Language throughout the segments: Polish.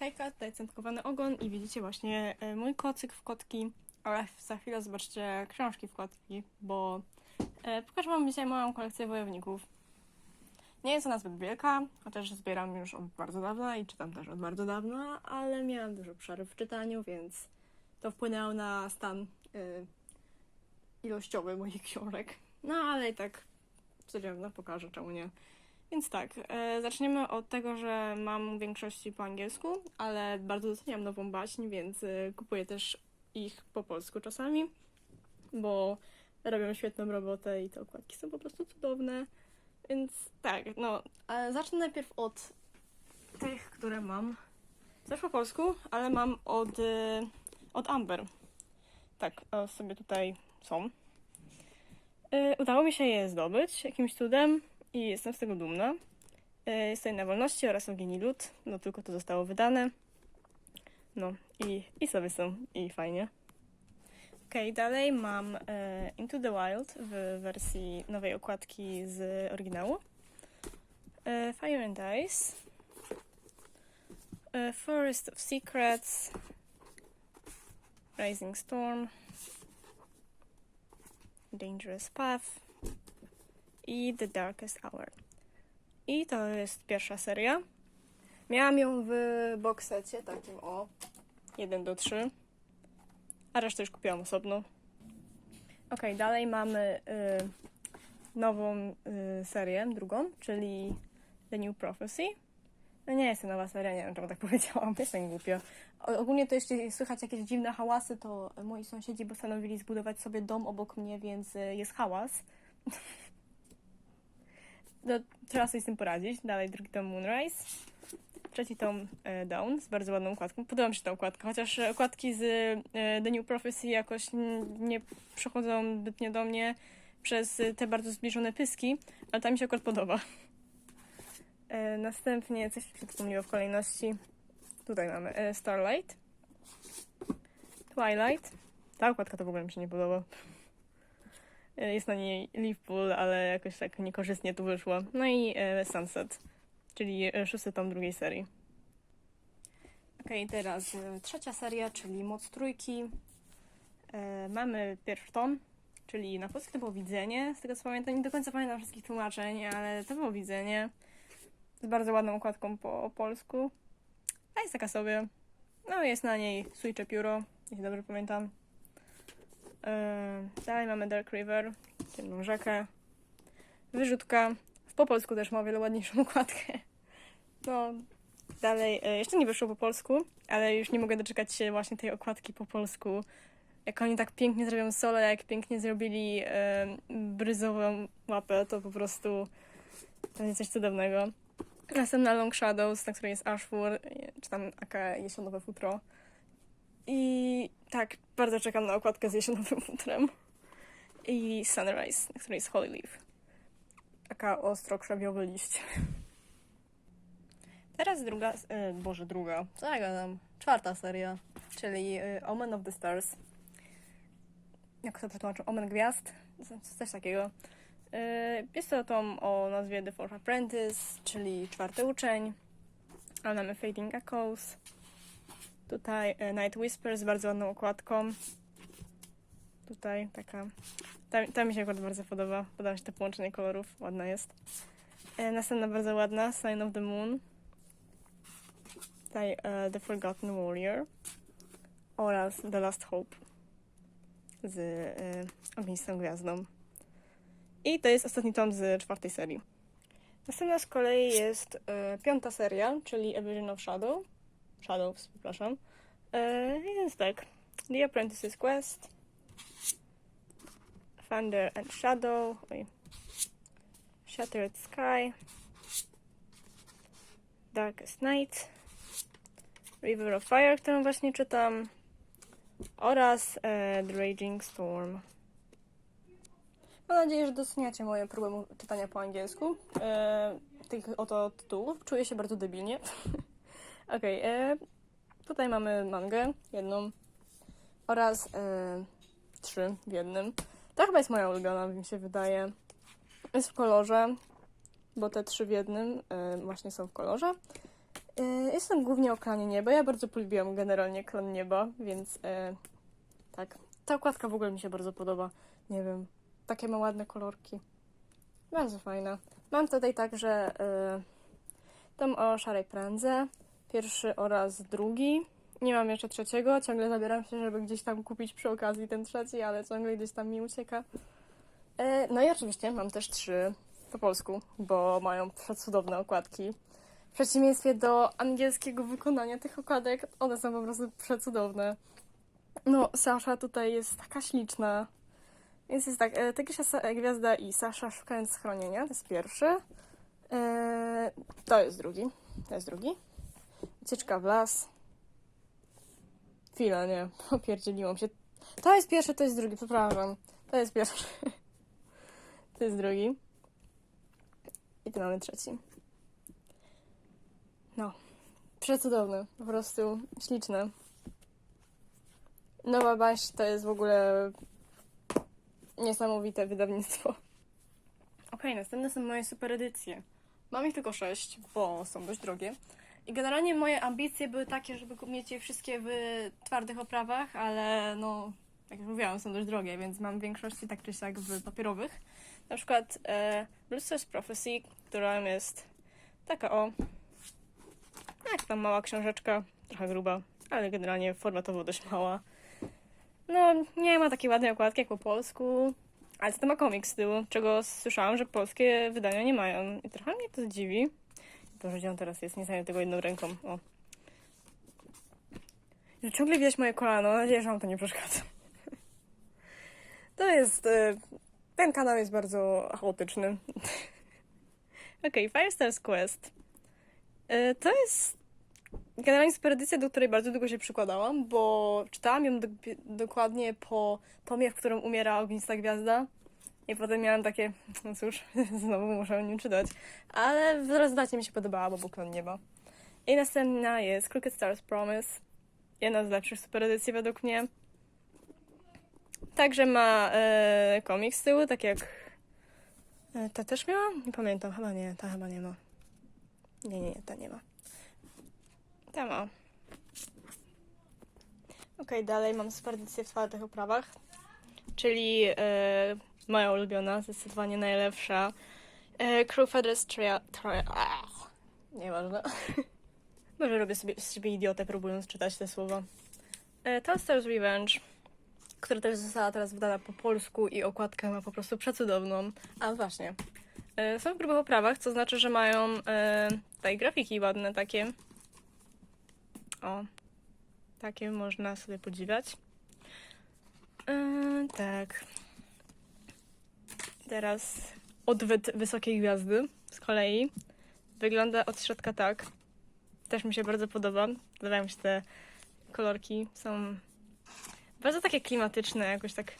Hejka, tutaj centkowany ogon i widzicie właśnie e, mój kocyk w kotki, ale za chwilę zobaczycie książki w kotki, bo e, pokażę wam dzisiaj moją kolekcję wojowników. Nie jest ona zbyt wielka, chociaż zbieram już od bardzo dawna i czytam też od bardzo dawna, ale miałam dużo przerw w czytaniu, więc to wpłynęło na stan e, ilościowy moich książek. No ale i tak no pokażę, czemu nie. Więc tak, e, zaczniemy od tego, że mam w większości po angielsku, ale bardzo doceniam nową baśń, więc e, kupuję też ich po polsku czasami, bo robią świetną robotę i te okładki są po prostu cudowne. Więc tak, no, e, zacznę najpierw od tych, które mam. Też po polsku, ale mam od, od Amber. Tak, sobie tutaj są. Udało mi się je zdobyć jakimś cudem i jestem z tego dumna. E, Jest tutaj na wolności oraz Ogieni Lud, no tylko to zostało wydane. No i, i sobie są i fajnie. Okej, dalej mam e, Into the Wild w wersji nowej okładki z oryginału. E, Fire and Ice. Forest of Secrets. Rising Storm. Dangerous Path i The Darkest Hour. I to jest pierwsza seria. Miałam ją w boksecie takim o 1 do 3, a resztę już kupiłam osobno. Ok, dalej mamy y, nową y, serię, drugą, czyli The New Prophecy. No nie jest to nowa seria, nie wiem czemu tak powiedziałam, jestem głupia. Ogólnie to jeśli słychać jakieś dziwne hałasy, to moi sąsiedzi postanowili zbudować sobie dom obok mnie, więc y, jest hałas. No, trzeba sobie z tym poradzić. Dalej drugi tom Moonrise. Trzeci tom e, Dawn z bardzo ładną okładką. Podoba mi się ta okładka, chociaż okładki z e, The New Prophecy jakoś nie przechodzą zbytnio do mnie przez te bardzo zbliżone pyski, ale ta mi się akurat podoba. E, następnie coś mi się w kolejności. Tutaj mamy e, Starlight. Twilight. Ta okładka to w ogóle mi się nie podoba. E, Jest na niej Liverpool, ale jakoś tak niekorzystnie tu wyszło. No i e, Sunset, czyli e, szósty tom drugiej serii. Okej, teraz e, trzecia seria, czyli Moc Trójki. Mamy pierwszy tom, czyli na polsku to było Widzenie. Z tego co pamiętam, nie do końca pamiętam wszystkich tłumaczeń, ale to było Widzenie. Z bardzo ładną okładką po polsku. A jest taka sobie. No jest na niej Sujcze Pióro, jeśli dobrze pamiętam. Yy, dalej mamy Dark River, ciemną rzekę. Wyrzutka. W po polsku też ma o wiele ładniejszą okładkę. No, dalej, e, jeszcze nie wyszło po polsku, ale już nie mogę doczekać się właśnie tej okładki po polsku. Jak oni tak pięknie zrobią sole, jak pięknie zrobili e, bryzową łapę, to po prostu to jest coś cudownego. Następna Long Shadows, na której jest Ashfur, e, czy tam aka jesionowe futro. I tak, bardzo czekam na okładkę z jesionowym futrem. I Sunrise, na której jest Holy Leaf. Taka ostro krzewiowy liść. Teraz druga, e, boże druga, co ja gadam? Czwarta seria, czyli e, Omen of the Stars. Jak to przetłumaczą? Omen Gwiazd? Co- Coś takiego. E, Jest to tom o nazwie The Fourth Apprentice, czyli czwarty uczeń. A mamy Fading Echoes. Tutaj e, Night Whisper z bardzo ładną okładką. Tutaj taka. Ta, ta mi się akurat bardzo podoba. Podoba mi się to połączenie kolorów. Ładna jest. E, następna bardzo ładna, Sign of the Moon. Tutaj e, The Forgotten Warrior. Oraz The Last Hope z e, Ognistą Gwiazdą. I to jest ostatni tom z czwartej serii. Następna z kolei jest e, piąta seria, czyli A Vision of Shadow. Shadows, przepraszam. E, więc tak. The Apprentice's Quest. Thunder and Shadow. Oj. Shattered Sky. Darkest Night. River of Fire, którą właśnie czytam. Oraz e, The Raging Storm. Mam nadzieję, że doceniacie moje próby czytania po angielsku. E, tych oto tytułów. Czuję się bardzo debilnie. Okej, e, tutaj mamy mangę, jedną, oraz e, trzy w jednym. To chyba jest moja ulubiona, mi się wydaje. Jest w kolorze, bo te trzy w jednym e, właśnie są w kolorze. E, Jestem głównie o klanie nieba. Ja bardzo polubiłam generalnie klan nieba, więc e, tak. Ta okładka w ogóle mi się bardzo podoba. Nie wiem, takie ma ładne kolorki. Bardzo fajna. Mam tutaj także e, o szarej prędze. Pierwszy oraz drugi. Nie mam jeszcze trzeciego. Ciągle zabieram się, żeby gdzieś tam kupić przy okazji ten trzeci, ale ciągle gdzieś tam mi ucieka. E, no i oczywiście mam też trzy po polsku, bo mają przecudowne okładki. W przeciwieństwie do angielskiego wykonania tych okładek, one są po prostu przecudowne. No, Sasza tutaj jest taka śliczna. Więc jest tak, e, Tygrysia Sa- Gwiazda i Sasza szukając schronienia, to jest pierwszy. E, to jest drugi. To jest drugi. Ucieczka w las. Chwila, nie, popierdzieliłam się. To jest pierwszy, to jest drugi, przepraszam. To jest pierwszy. To jest drugi. I tu mamy trzeci. No. Przecudowny. Po prostu śliczny. Nowa Baś to jest w ogóle niesamowite wydawnictwo. Okej, następne są moje super edycje. Mam ich tylko sześć, bo są dość drogie. I generalnie moje ambicje były takie, żeby mieć je wszystkie w twardych oprawach, ale no, jak już mówiłam, są dość drogie, więc mam w większości tak czy siak w papierowych. Na przykład e, Lucifer's Prophecy, która jest taka o, jak tam mała książeczka, trochę gruba, ale generalnie formatowo dość mała. No, nie ma takiej ładnej okładki jak po polsku, ale to ma komiks z tyłu, czego słyszałam, że polskie wydania nie mają. I trochę mnie to dziwi. Boże, gdzie on teraz jest? Nie znajdę tego jedną ręką. O. Że ciągle widać moje kolano. Mam nadzieję, że wam to nie przeszkadza. To jest... e, Ten kanał jest bardzo chaotyczny. Okej, Fire Stars Quest. E, To jest generalnie super edycja, do której bardzo długo się przykładałam, bo czytałam ją do, dokładnie po tomie, w którym umiera ognista gwiazda. I potem miałam takie, no cóż, znowu muszę o nim czytać. Ale w rezultacie mi się podobała, bo był klon nieba. I następna jest Crooked Stars Promise. Jedna z lepszych super edycji według mnie. Także ma e, komiks z tyłu, tak jak... E, ta też miała? Nie pamiętam, chyba nie, ta chyba nie ma. Nie, nie, nie, ta nie ma. Ta ma. Okej, dalej mam super edycję w twardych oprawach. Czyli e, moja ulubiona, zdecydowanie najlepsza. E, Crew Feathers. Trail ach, nieważne. Może robię sobie z siebie idiotę, próbując czytać te słowa. E, Toaster's Revenge, która też została teraz wydana po polsku i okładkę ma po prostu przecudowną. A właśnie. E, są w grubych oprawach, co znaczy, że mają e, tutaj grafiki ładne takie. O, takie można sobie podziwiać. E, tak. Teraz odwyt Wysokiej Gwiazdy z kolei. Wygląda od środka tak. Też mi się bardzo podoba. Podobają mi się te kolorki. Są bardzo takie klimatyczne, jakoś tak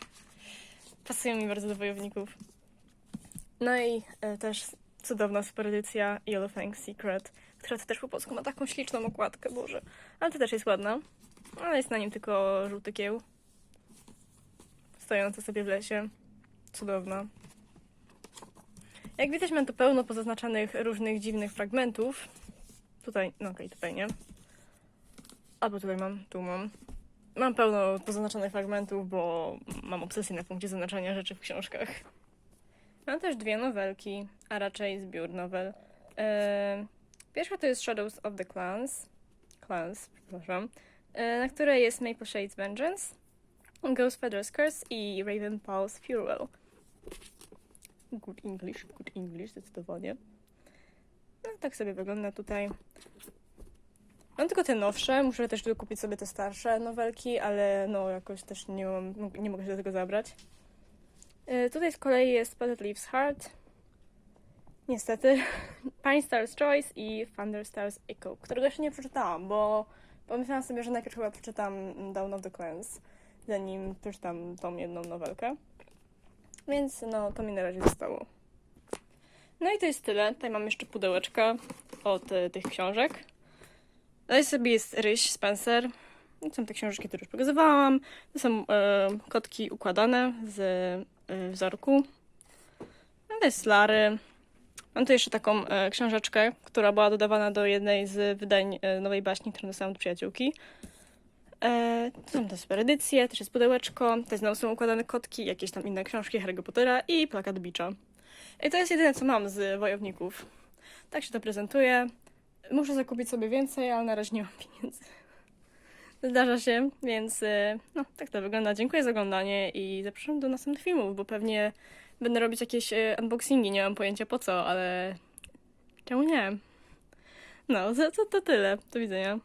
pasują mi bardzo do wojowników. No i e, też cudowna super edycja Yellow Fang Secret, która to też po polsku ma taką śliczną okładkę, Boże. Ale to też jest ładna. Ale jest na nim tylko żółty kieł. Stojący sobie w lesie. Cudowna. Jak widać, mam tu pełno pozaznaczanych różnych dziwnych fragmentów. Tutaj, no okej, tutaj nie. Albo tutaj mam, tu mam. Mam pełno pozaznaczonych fragmentów, bo mam obsesję na punkcie zaznaczania rzeczy w książkach. Mam też dwie nowelki, a raczej zbiór nowel. Eee, pierwsza to jest Shadows of the Clans, Clans, przepraszam, e, na której jest Maple Shade's Vengeance, Ghost Feather's Curse i Raven Paul's Farewell. Good English, good English, zdecydowanie. No tak sobie wygląda tutaj. Mam tylko te nowsze, muszę też kupić sobie te starsze nowelki, ale no jakoś też nie, mam, nie mogę się do tego zabrać. Y, Tutaj z kolei jest Spotted Leaves Heart. Niestety. Pine Star's Choice i Thunder Star's Echo, którego jeszcze nie przeczytałam, bo pomyślałam sobie, że najpierw chyba przeczytam Dawn of the Clans, zanim przeczytam tą jedną nowelkę. Więc no, to mi na razie zostało. No i to jest tyle. Tutaj mam jeszcze pudełeczka od e, tych książek. Tutaj sobie jest Ryś Spencer. To są te książki, które już pokazywałam. To są e, kotki układane z e, wzorku. No to jest Lary. Mam tu jeszcze taką e, książeczkę, która była dodawana do jednej z wydań e, nowej baśni, którą dostałam od przyjaciółki. E, tu są te super edycje, też jest pudełeczko, tutaj znowu są układane kotki, jakieś tam inne książki Harry'ego Pottera i plakat Beacha. I to jest jedyne, co mam z wojowników. Tak się to prezentuje. Muszę zakupić sobie więcej, ale na razie nie mam pieniędzy. Zdarza się, więc e, no, tak to wygląda. Dziękuję za oglądanie i zapraszam do następnych filmów, bo pewnie będę robić jakieś e, unboxingi, nie mam pojęcia po co, ale czemu nie? No, to, to, to tyle. Do widzenia.